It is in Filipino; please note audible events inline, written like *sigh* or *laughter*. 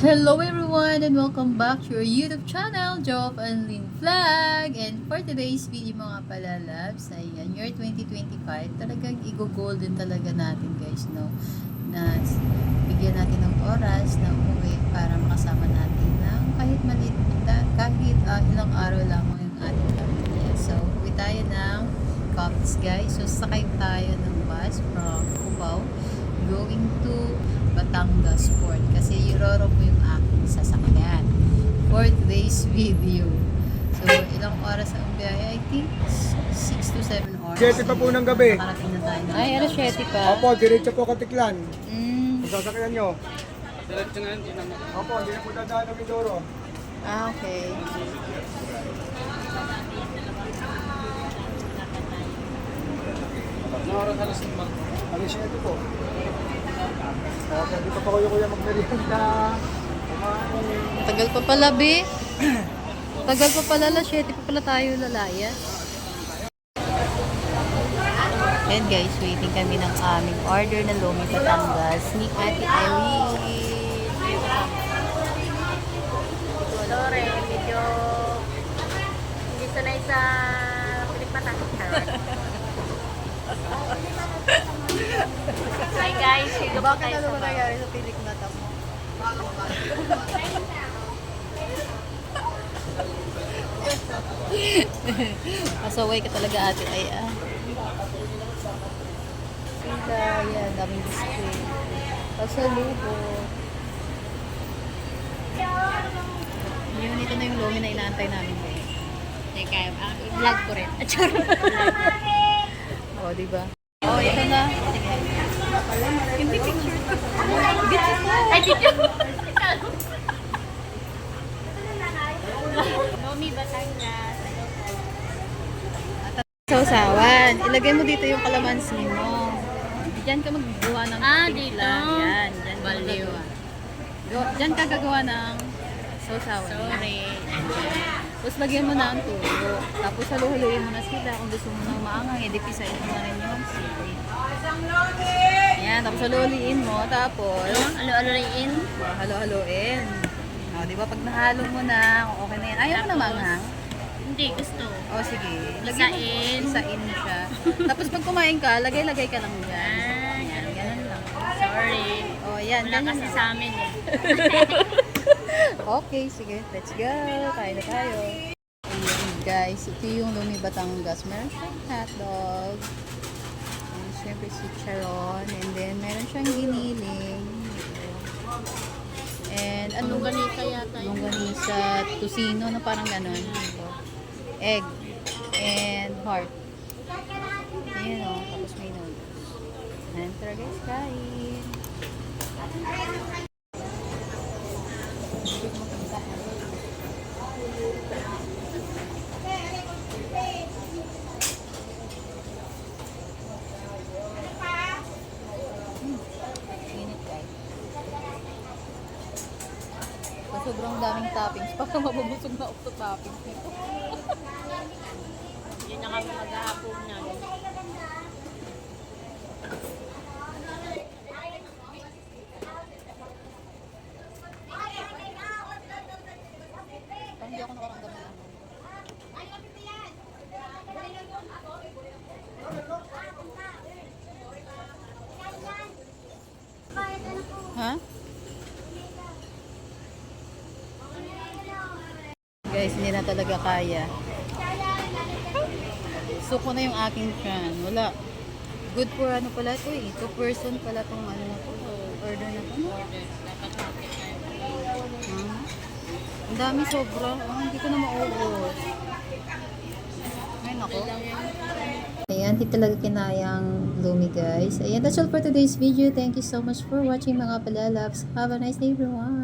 Hello everyone and welcome back to your YouTube channel, Joe of Unlin Vlog. And for today's video mga palalabs, ayan, year 2025, talagang i-golden talaga natin guys, no? Na bigyan natin ng oras na umuwi para makasama natin ng kahit maliit, na- kahit ah, ilang araw lamang yung ating pamilya. So, uwi tayo ng Cops guys. So, sakay tayo ng bus from Cubao going to Batangas Port kasi aking sasakyan for today's video. So, ilang oras ang biyahe? I think 6 to 7 hours. Siyete pa po ng gabi. Nakarating na tayo. Ay, alas 7 pa. Opo, diretso po katiklan. Mm. Kung sasakyan nyo. Opo, hindi na po dadaan ng Mindoro. Ah, okay. Alis 7 po. Opo, dito pa kayo kuya magmerienda. Tagal pa pala, be. Tagal pa pala, alas 7 pa pala tayo lalaya. And guys, waiting kami ng aming order na Lomi Batangas ni Ate Eileen. Lore, medyo hindi sanay sa pilikmata. *laughs* Hi guys, po tayo sa bawah. sa pilik mata mo? Pasaway ka talaga ate ay ah. Sila, yan, daming display. Pasalubo. Yun, ito na yung lomi na inaantay namin guys. Teka, ah, vlog ko rin. *laughs* Achar. O, oh, di ba? Oh, ito na. Hindi picture ko. Ay, dito. Nomi Batangas. Sausawan. Ilagay mo dito yung kalamansi mo. Diyan ka maggawa ng Ah, dito? Yan. Diyan ka Baliw. Go- Diyan ka gagawa ng sausawan. Sorry. Tapos lagyan mo na ang tuyo. Tapos halu-haluin mo na sila. Kung gusto mo nang maangang, edi pisain mo na rin yung sili. Ayan, tapos haluliin mo. Tapos, Ano-ano rin in? halo-haloin. O, di ba? Pag nahalo mo na, okay na yan. Ayaw mo na Tapos. Hindi, gusto. O, sige. Isain. Mo, isain siya. tapos pag kumain ka, lagay-lagay ka lang dyan. Ah, Yan, ganun lang. Sorry. O, yan. Wala kasi lang. sa amin eh. *laughs* Okay, sige. Let's go. Kain na tayo. Ayan, guys. Ito yung Lumi Batangas. Meron siyang hotdog. And syempre si Charon. And then, meron siyang giniling. And ano? Longganisa yata. Longganisa, tusino na parang ganun. Egg. And heart. Ayan o. Tapos may noodles. And tara guys, kain. Sobrang daming toppings, baka mabubusog na ako sa toppings nito. *laughs* Yun na kami mag-aapog na. Parang hindi ako nakaramdam na ano. Guys, hindi na talaga kaya. Suko na yung aking fan. Wala. Good for ano pala to eh. Two person pala tong ano na to. Order na to. Hmm? Ang dami sobra. Oh, hindi ko na maubos. Ay, nako. Ayan, di talaga kinayang lumi guys. Ayan, that's all for today's video. Thank you so much for watching mga palalabs. Have a nice day everyone.